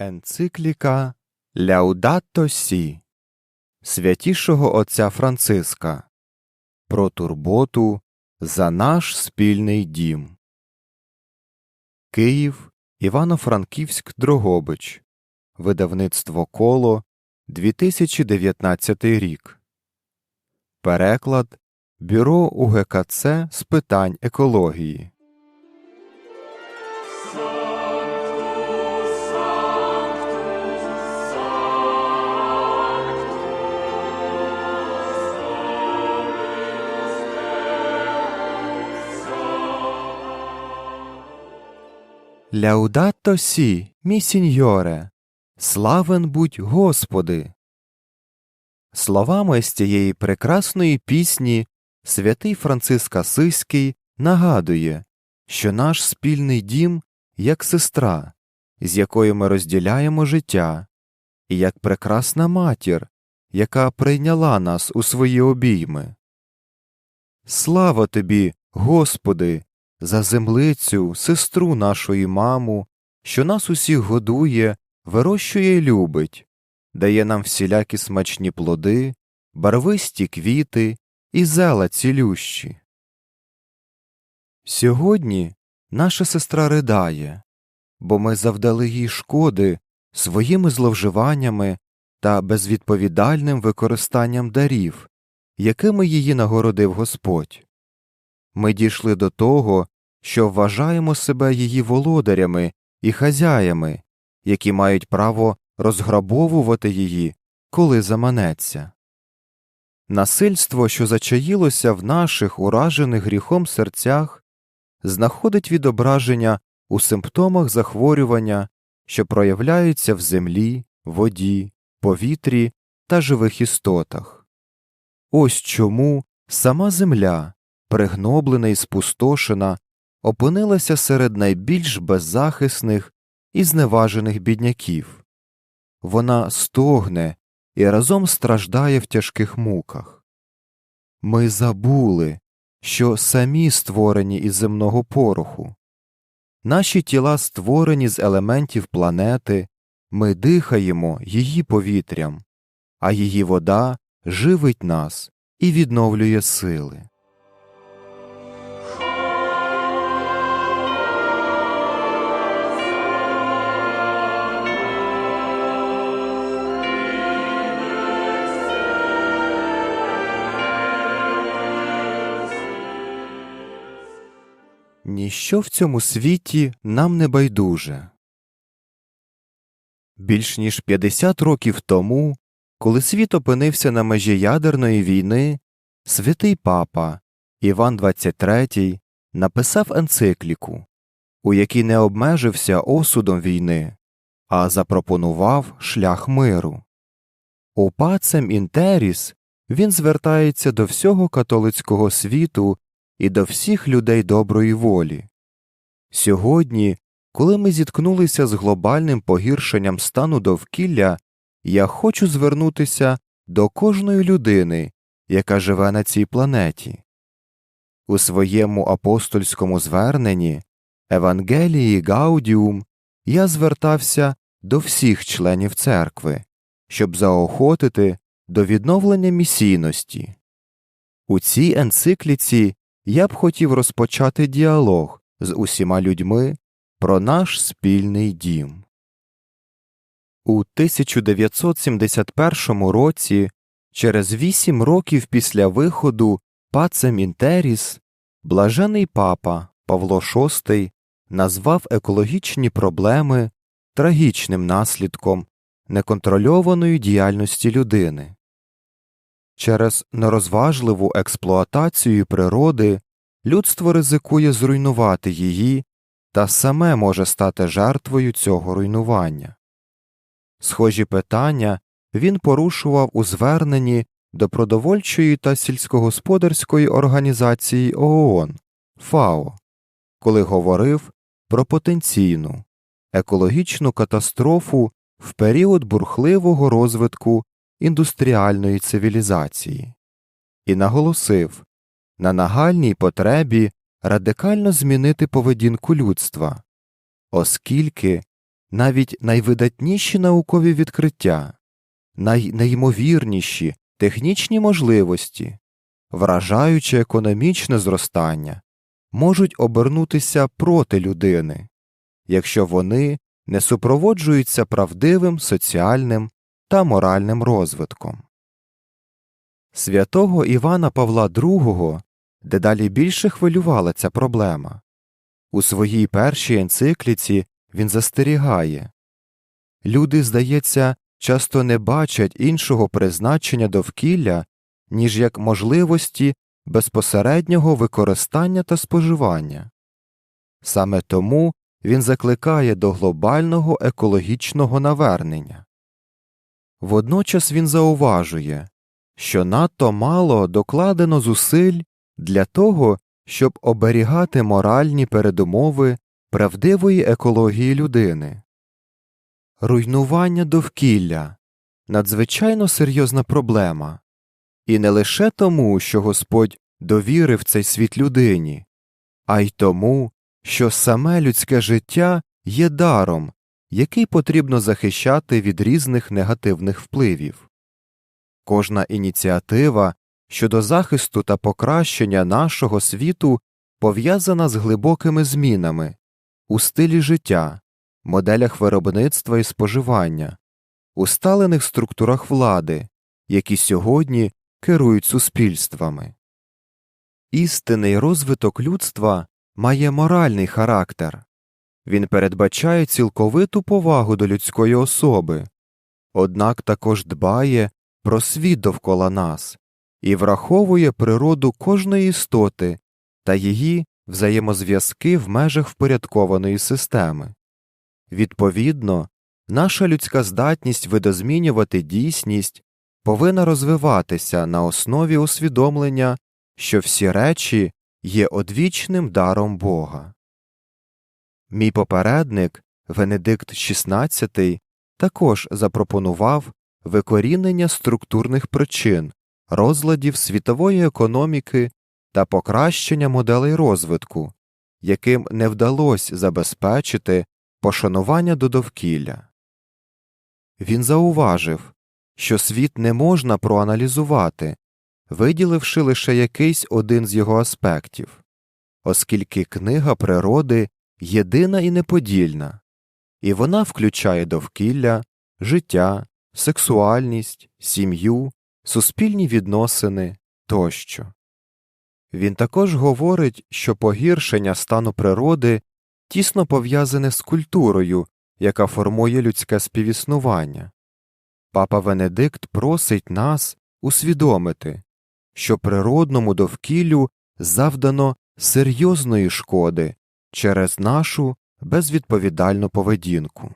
Енцикліка Ляудатто Сі святішого отця Франциска про турботу за наш спільний дім. Київ Івано-Франківськ Дрогобич. Видавництво Коло 2019 рік. Переклад Бюро УГКЦ з питань екології Ляудатто сі, мій сіньоре, славен будь Господи. Словами з цієї прекрасної пісні святий Франциск Асиський нагадує, що наш спільний дім як сестра, з якою ми розділяємо життя, і як прекрасна матір, яка прийняла нас у свої обійми. Слава тобі, Господи, за землицю, сестру нашої маму, що нас усіх годує, вирощує й любить, дає нам всілякі смачні плоди, барвисті квіти і зела цілющі. Сьогодні наша сестра ридає, бо ми завдали їй шкоди своїми зловживаннями та безвідповідальним використанням дарів, якими її нагородив Господь. Ми дійшли до того, що вважаємо себе її володарями і хазяями, які мають право розграбовувати її, коли заманеться. Насильство, що зачаїлося в наших уражених гріхом серцях, знаходить відображення у симптомах захворювання, що проявляються в землі, воді, повітрі та живих істотах. Ось чому сама земля, пригноблена і спустошена, опинилася серед найбільш беззахисних і зневажених бідняків. Вона стогне і разом страждає в тяжких муках. Ми забули, що самі створені із земного пороху. Наші тіла створені з елементів планети, ми дихаємо її повітрям, а її вода живить нас і відновлює сили. Ніщо в цьому світі нам не байдуже. Більш ніж 50 років тому, коли світ опинився на межі ядерної війни, святий папа Іван XXIII написав енцикліку, у якій не обмежився осудом війни, а запропонував шлях миру. У пацем інтеріс він звертається до всього католицького світу і до всіх людей доброї волі. Сьогодні, коли ми зіткнулися з глобальним погіршенням стану довкілля, я хочу звернутися до кожної людини, яка живе на цій планеті. У своєму апостольському зверненні Евангелії Гаудіум я звертався до всіх членів церкви, щоб заохотити до відновлення місійності. У цій енцикліці я б хотів розпочати діалог з усіма людьми про наш спільний дім. У 1971 році, через вісім років після виходу Пацем Інтеріс, блажений папа Павло VI назвав екологічні проблеми трагічним наслідком неконтрольованої діяльності людини. Через нерозважливу експлуатацію природи людство ризикує зруйнувати її та саме може стати жертвою цього руйнування. Схожі питання він порушував у зверненні до продовольчої та сільськогосподарської організації ООН ФАО, коли говорив про потенційну екологічну катастрофу в період бурхливого розвитку індустріальної цивілізації, і наголосив на нагальній потребі радикально змінити поведінку людства, оскільки навіть найвидатніші наукові відкриття, найнеймовірніші технічні можливості, вражаюче економічне зростання можуть обернутися проти людини, якщо вони не супроводжуються правдивим соціальним та моральним розвитком. Святого Івана Павла II дедалі більше хвилювала ця проблема. У своїй першій енцикліці він застерігає люди, здається, часто не бачать іншого призначення довкілля, ніж як можливості безпосереднього використання та споживання. Саме тому він закликає до глобального екологічного навернення. Водночас він зауважує, що надто мало докладено зусиль для того, щоб оберігати моральні передумови правдивої екології людини. Руйнування довкілля надзвичайно серйозна проблема, і не лише тому, що Господь довірив цей світ людині, а й тому, що саме людське життя є даром, який потрібно захищати від різних негативних впливів. Кожна ініціатива щодо захисту та покращення нашого світу пов'язана з глибокими змінами у стилі життя, моделях виробництва і споживання, усталених структурах влади, які сьогодні керують суспільствами. Істинний розвиток людства має моральний характер він передбачає цілковиту повагу до людської особи, однак також дбає про світ довкола нас і враховує природу кожної істоти та її взаємозв'язки в межах впорядкованої системи. Відповідно, наша людська здатність видозмінювати дійсність повинна розвиватися на основі усвідомлення, що всі речі є одвічним даром Бога. Мій попередник Венедикт XVI також запропонував викорінення структурних причин, розладів світової економіки та покращення моделей розвитку, яким не вдалося забезпечити пошанування до довкілля. Він зауважив, що світ не можна проаналізувати, виділивши лише якийсь один з його аспектів, оскільки книга природи єдина і неподільна, і вона включає довкілля, життя, сексуальність, сім'ю, суспільні відносини тощо. Він також говорить, що погіршення стану природи тісно пов'язане з культурою, яка формує людське співіснування. Папа Венедикт просить нас усвідомити, що природному довкіллю завдано серйозної шкоди через нашу безвідповідальну поведінку.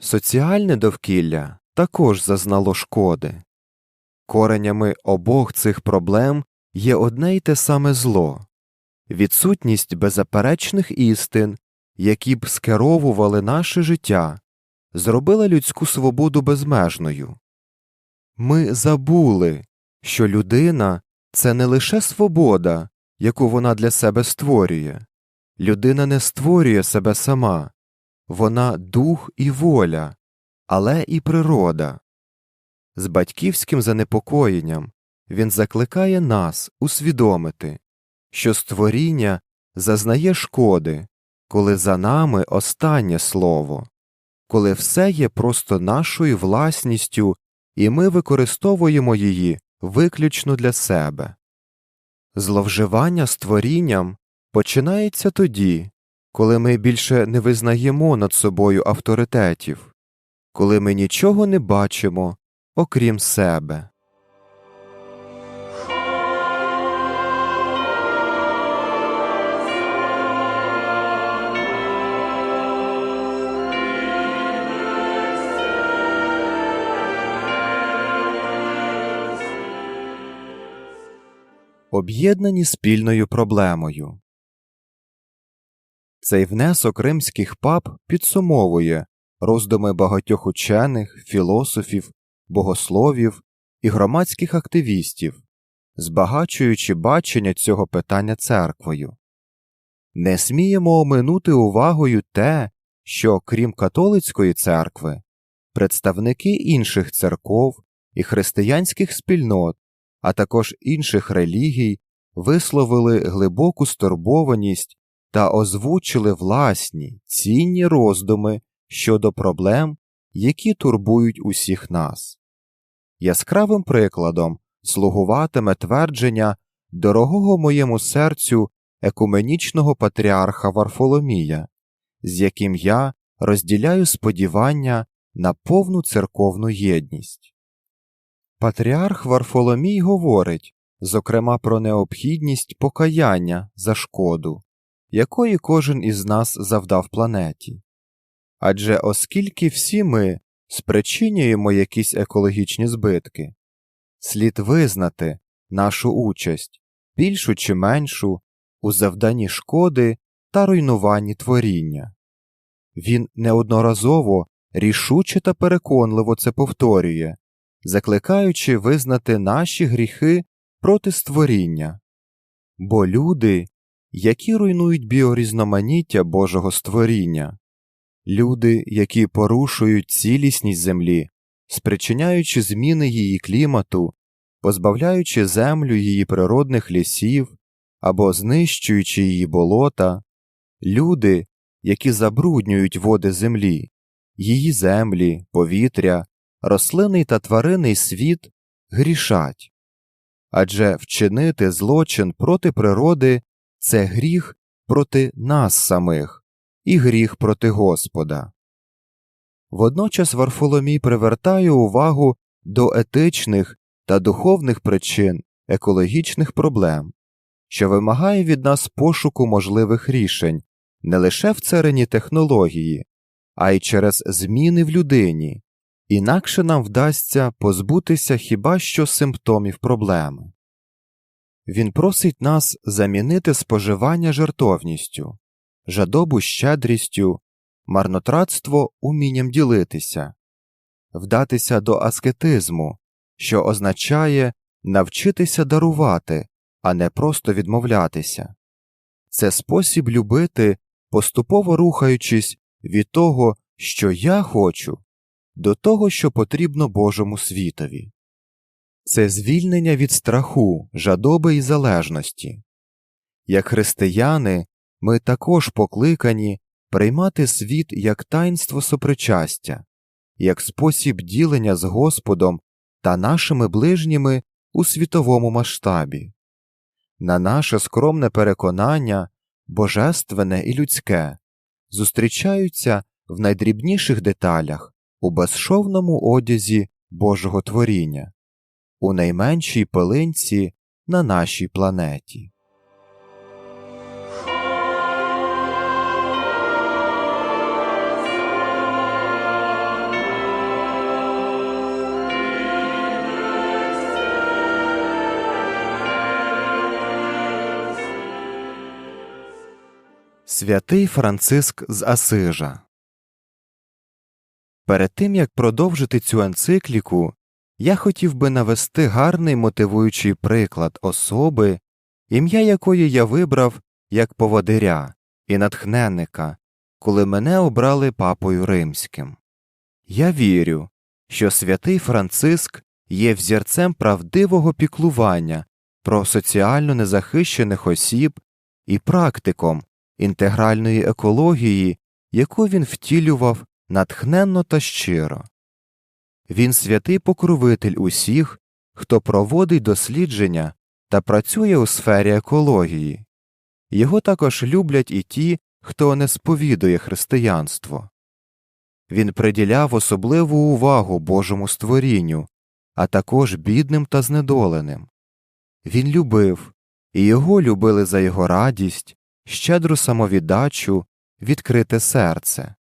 Соціальне довкілля також зазнало шкоди. Коренями обох цих проблем є одне й те саме зло відсутність беззаперечних істин, які б скеровували наше життя, зробила людську свободу безмежною. Ми забули, що людина це не лише свобода, яку вона для себе створює, людина не створює себе сама, вона дух і воля, але і природа. З батьківським занепокоєнням він закликає нас усвідомити, що створіння зазнає шкоди, коли за нами останнє слово, коли все є просто нашою власністю, і ми використовуємо її виключно для себе. Зловживання створінням починається тоді, коли ми більше не визнаємо над собою авторитетів, коли ми нічого не бачимо, окрім себе. Об'єднані спільною проблемою. Цей внесок римських пап підсумовує роздуми багатьох учених, філософів, богословів і громадських активістів, збагачуючи бачення цього питання церквою. Не сміємо оминути увагою те, що, крім католицької церкви, представники інших церков і християнських спільнот, а також інших релігій, висловили глибоку стурбованість та озвучили власні цінні роздуми щодо проблем, які турбують усіх нас. Яскравим прикладом слугуватиме твердження дорогого моєму серцю екуменічного патріарха Варфоломія, з яким я розділяю сподівання на повну церковну єдність. Патріарх Варфоломій говорить, зокрема, про необхідність покаяння за шкоду, якої кожен із нас завдав планеті. Адже оскільки всі ми спричинюємо якісь екологічні збитки, слід визнати нашу участь, більшу чи меншу, у завданні шкоди та руйнуванні творіння. Він неодноразово рішуче та переконливо це повторює, закликаючи визнати наші гріхи проти створіння, бо люди, які руйнують біорізноманіття Божого створіння, люди, які порушують цілісність землі, спричиняючи зміни її клімату, позбавляючи землю її природних лісів або знищуючи її болота, люди, які забруднюють води землі, її землі, повітря, рослинний та тваринний світ грішать. Адже вчинити злочин проти природи це гріх проти нас самих і гріх проти Господа. Водночас Варфоломій привертає увагу до етичних та духовних причин екологічних проблем, що вимагає від нас пошуку можливих рішень не лише в царині технології, а й через зміни в людині, інакше нам вдасться позбутися хіба що симптомів проблеми. Він просить нас замінити споживання жертовністю, жадобу щедрістю, марнотратство умінням ділитися, вдатися до аскетизму, що означає навчитися дарувати, а не просто відмовлятися. Це спосіб любити, поступово рухаючись від того, що я хочу, до того, що потрібно Божому світові. Це звільнення від страху, жадоби і залежності. Як християни, ми також покликані приймати світ як таїнство сопричастя, як спосіб ділення з Господом та нашими ближніми у світовому масштабі. На наше скромне переконання, божественне і людське, зустрічаються в найдрібніших деталях у безшовному одязі Божого творіння, у найменшій пилинці на нашій планеті. Святий Франциск з Асижа Перед тим як продовжити цю енцикліку, я хотів би навести гарний мотивуючий приклад особи, ім'я якої я вибрав як поводиря і натхненника, коли мене обрали папою римським. Я вірю, що святий Франциск є взірцем правдивого піклування про соціально незахищених осіб і практиком інтегральної екології, яку він втілював натхненно та щиро. Він святий покровитель усіх, хто проводить дослідження та працює у сфері екології. Його також люблять і ті, хто не сповідує християнство. Він приділяв особливу увагу Божому створінню, а також бідним та знедоленим. Він любив, і його любили за його радість, щедру самовіддачу, відкрите серце.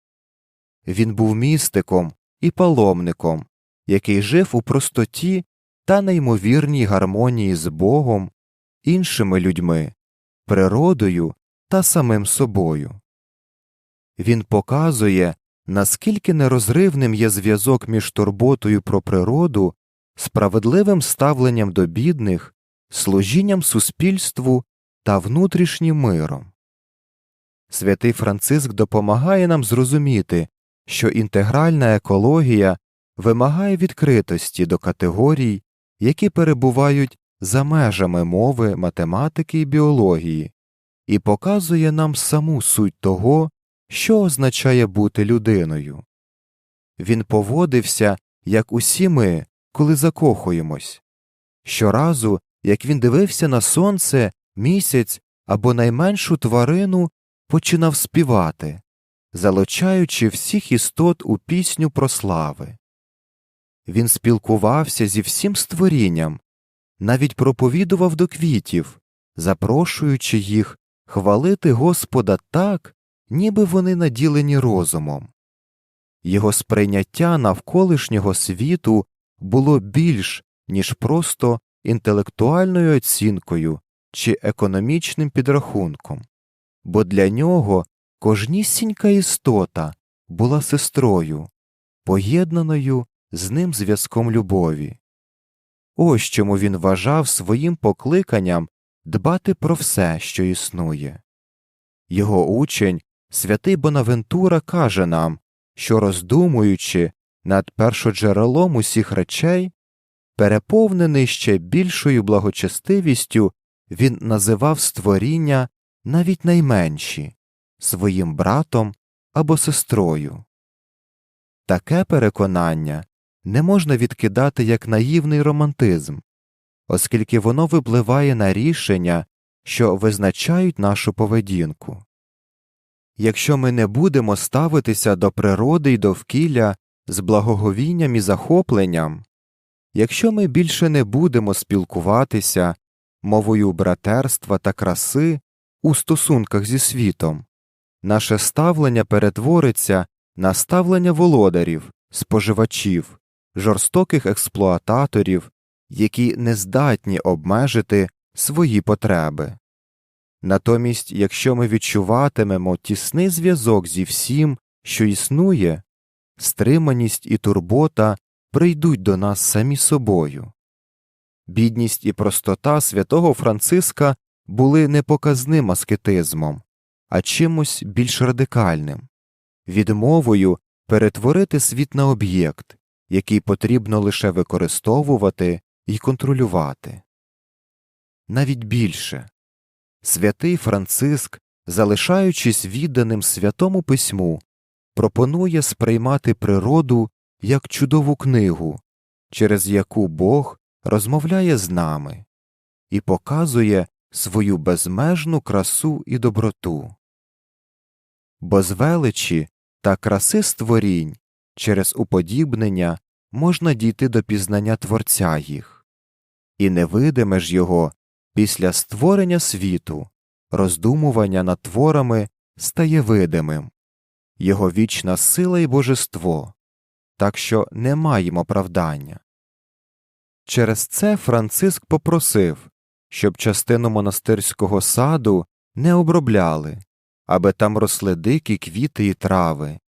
Він був містиком і паломником, який жив у простоті та неймовірній гармонії з Богом, іншими людьми, природою та самим собою. Він показує, наскільки нерозривним є зв'язок між турботою про природу, справедливим ставленням до бідних, служінням суспільству та внутрішнім миром. святий Франциск допомагає нам зрозуміти, що інтегральна екологія вимагає відкритості до категорій, які перебувають за межами мови, математики і біології, і показує нам саму суть того, що означає бути людиною. Він поводився, як усі ми, коли закохуємось. Щоразу, як він дивився на сонце, місяць або найменшу тварину, починав співати, залучаючи всіх істот у пісню про слави. Він спілкувався зі всім створінням, навіть проповідував до квітів, запрошуючи їх хвалити Господа так, ніби вони наділені розумом. Його сприйняття навколишнього світу було більш, ніж просто інтелектуальною оцінкою чи економічним підрахунком, бо для нього кожнісінька істота була сестрою, поєднаною з ним зв'язком любові. Ось чому він вважав своїм покликанням дбати про все, що існує. Його учень, святий Бонавентура, каже нам, що, роздумуючи над першоджерелом усіх речей, переповнений ще більшою благочестивістю, він називав створіння навіть найменші своїм братом або сестрою. Таке переконання не можна відкидати як наївний романтизм, оскільки воно випливає на рішення, що визначають нашу поведінку. Якщо ми не будемо ставитися до природи й довкілля з благоговінням і захопленням, якщо ми більше не будемо спілкуватися мовою братерства та краси у стосунках зі світом, наше ставлення перетвориться на ставлення володарів, споживачів, жорстоких експлуататорів, які не здатні обмежити свої потреби. Натомість, якщо ми відчуватимемо тісний зв'язок зі всім, що існує, стриманість і турбота прийдуть до нас самі собою. Бідність і простота святого Франциска були не показним аскетизмом, а чимось більш радикальним відмовою перетворити світ на об'єкт, який потрібно лише використовувати і контролювати. Навіть більше святий Франциск, залишаючись відданим святому письму, пропонує сприймати природу як чудову книгу, через яку Бог розмовляє з нами і показує свою безмежну красу і доброту. Бо з величі та краси створінь через уподібнення можна дійти до пізнання Творця їх, і невидиме ж його після створення світу, роздумування над творами стає видимим, його вічна сила і божество, так що не маємо правдання. Через це Франциск попросив, щоб частину монастирського саду не обробляли, аби там росли дикі квіти і трави,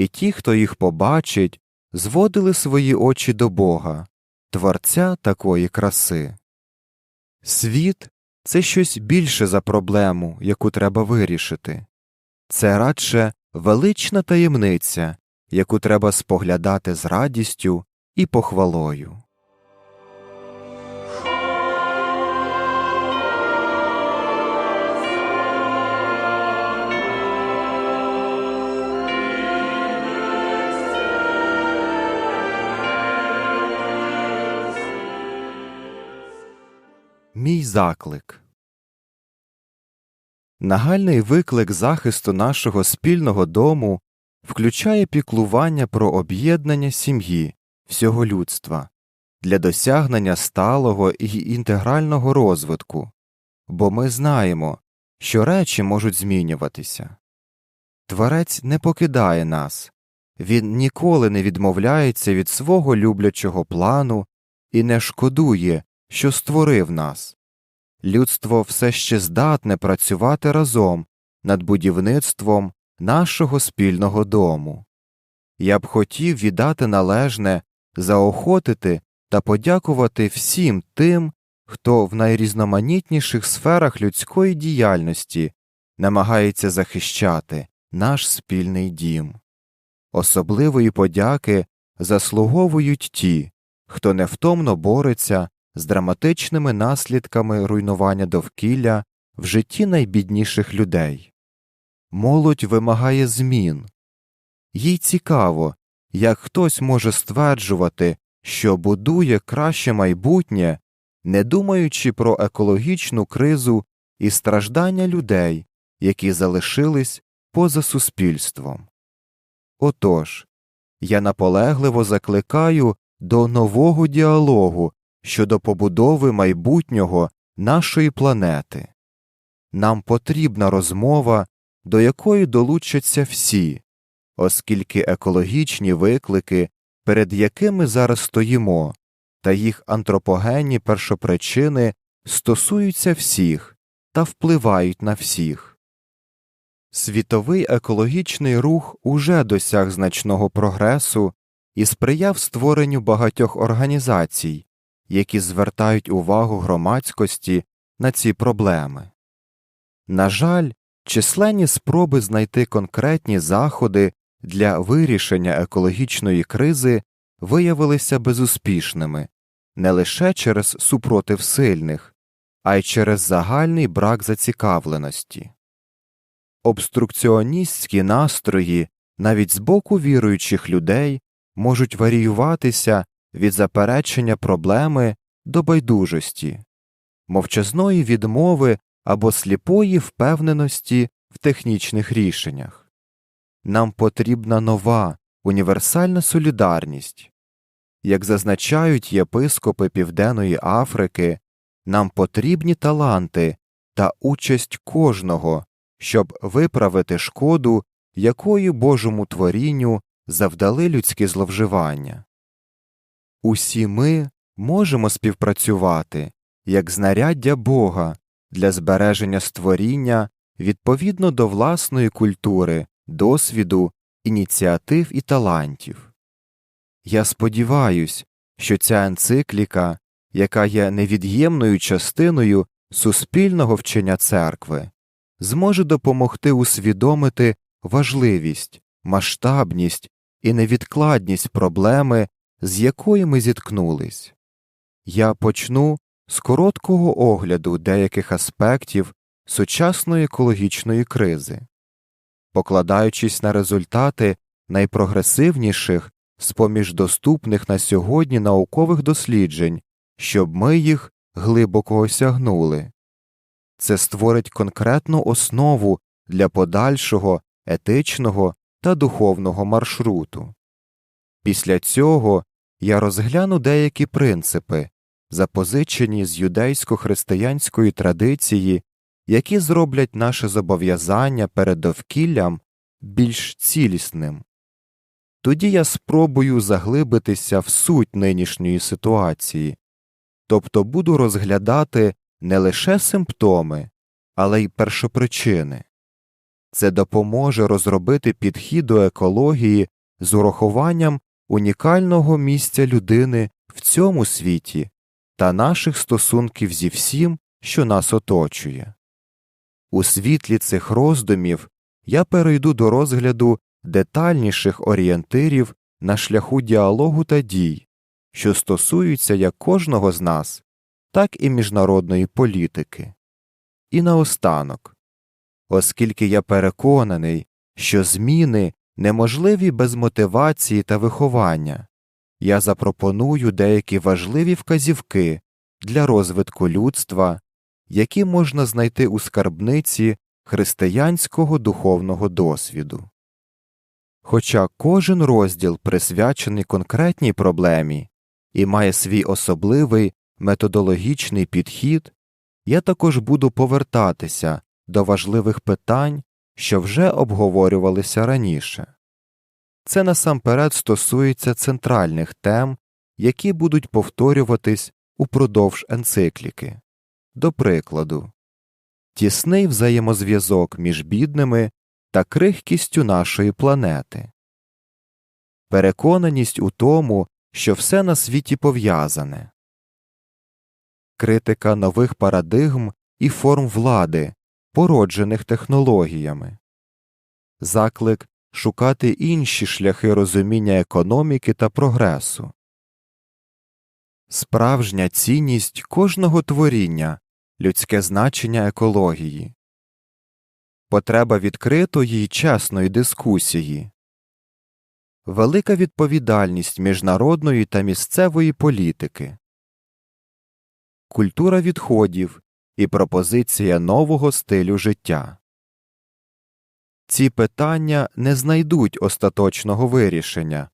і ті, хто їх побачить, зводили свої очі до Бога, творця такої краси. Світ це щось більше за проблему, яку треба вирішити, це радше велична таємниця, яку треба споглядати з радістю і похвалою. Мій заклик. Нагальний виклик захисту нашого спільного дому включає піклування про об'єднання сім'ї, всього людства для досягнення сталого і інтегрального розвитку, бо ми знаємо, що речі можуть змінюватися. Творець не покидає нас, він ніколи не відмовляється від свого люблячого плану і не шкодує що створив нас. Людство все ще здатне працювати разом над будівництвом нашого спільного дому. Я б хотів віддати належне, заохотити та подякувати всім тим, хто в найрізноманітніших сферах людської діяльності намагається захищати наш спільний дім. Особливої подяки заслуговують ті, хто невтомно бореться з драматичними наслідками руйнування довкілля в житті найбідніших людей. Молодь вимагає змін. Їй цікаво, як хтось може стверджувати, що будує краще майбутнє, не думаючи про екологічну кризу і страждання людей, які залишились поза суспільством. Отож, я наполегливо закликаю до нового діалогу щодо побудови майбутнього нашої планети. Нам потрібна розмова, до якої долучаться всі, оскільки екологічні виклики, перед якими зараз стоїмо, та їх антропогенні першопричини стосуються всіх та впливають на всіх. Світовий екологічний рух уже досяг значного прогресу і сприяв створенню багатьох організацій, які звертають увагу громадськості на ці проблеми. На жаль, численні спроби знайти конкретні заходи для вирішення екологічної кризи виявилися безуспішними не лише через супротив сильних, а й через загальний брак зацікавленості. Обструкціоністські настрої навіть з боку віруючих людей можуть варіюватися від заперечення проблеми до байдужості, мовчазної відмови або сліпої впевненості в технічних рішеннях. Нам потрібна нова універсальна солідарність. Як зазначають єпископи Південної Африки, нам потрібні таланти та участь кожного, щоб виправити шкоду, якою Божому творінню завдали людські зловживання. Усі ми можемо співпрацювати як знаряддя Бога для збереження створіння відповідно до власної культури, досвіду, ініціатив і талантів. Я сподіваюся, що ця енцикліка, яка є невід'ємною частиною суспільного вчення церкви, зможе допомогти усвідомити важливість, масштабність і невідкладність проблеми, з якою ми зіткнулись. Я почну з короткого огляду деяких аспектів сучасної екологічної кризи, покладаючись на результати найпрогресивніших з поміж доступних на сьогодні наукових досліджень, щоб ми їх глибоко осягнули. Це створить конкретну основу для подальшого етичного та духовного маршруту. Після цього я розгляну деякі принципи, запозичені з юдейсько-християнської традиції, які зроблять наше зобов'язання перед довкіллям більш цілісним. Тоді я спробую заглибитися в суть нинішньої ситуації, тобто буду розглядати не лише симптоми, але й першопричини. Це допоможе розробити підхід до екології з урахуванням унікального місця людини в цьому світі та наших стосунків зі всім, що нас оточує. У світлі цих роздумів я перейду до розгляду детальніших орієнтирів на шляху діалогу та дій, що стосуються як кожного з нас, так і міжнародної політики. І наостанок, оскільки я переконаний, що зміни неможливі без мотивації та виховання, я запропоную деякі важливі вказівки для розвитку людства, які можна знайти у скарбниці християнського духовного досвіду. Хоча кожен розділ присвячений конкретній проблемі і має свій особливий методологічний підхід, я також буду повертатися до важливих питань, що вже обговорювалися раніше. Це насамперед стосується центральних тем, які будуть повторюватись упродовж енцикліки. До прикладу, тісний взаємозв'язок між бідними та крихкістю нашої планети, переконаність у тому, що все на світі пов'язане, критика нових парадигм і форм влади, породжених технологіями, заклик шукати інші шляхи розуміння економіки та прогресу. Справжня цінність кожного творіння людське значення екології, потреба відкритої й чесної дискусії, велика відповідальність міжнародної та місцевої політики, культура відходів і пропозиція нового стилю життя. Ці питання не знайдуть остаточного вирішення,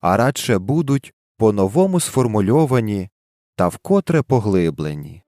а радше будуть по новому сформульовані та вкотре поглиблені.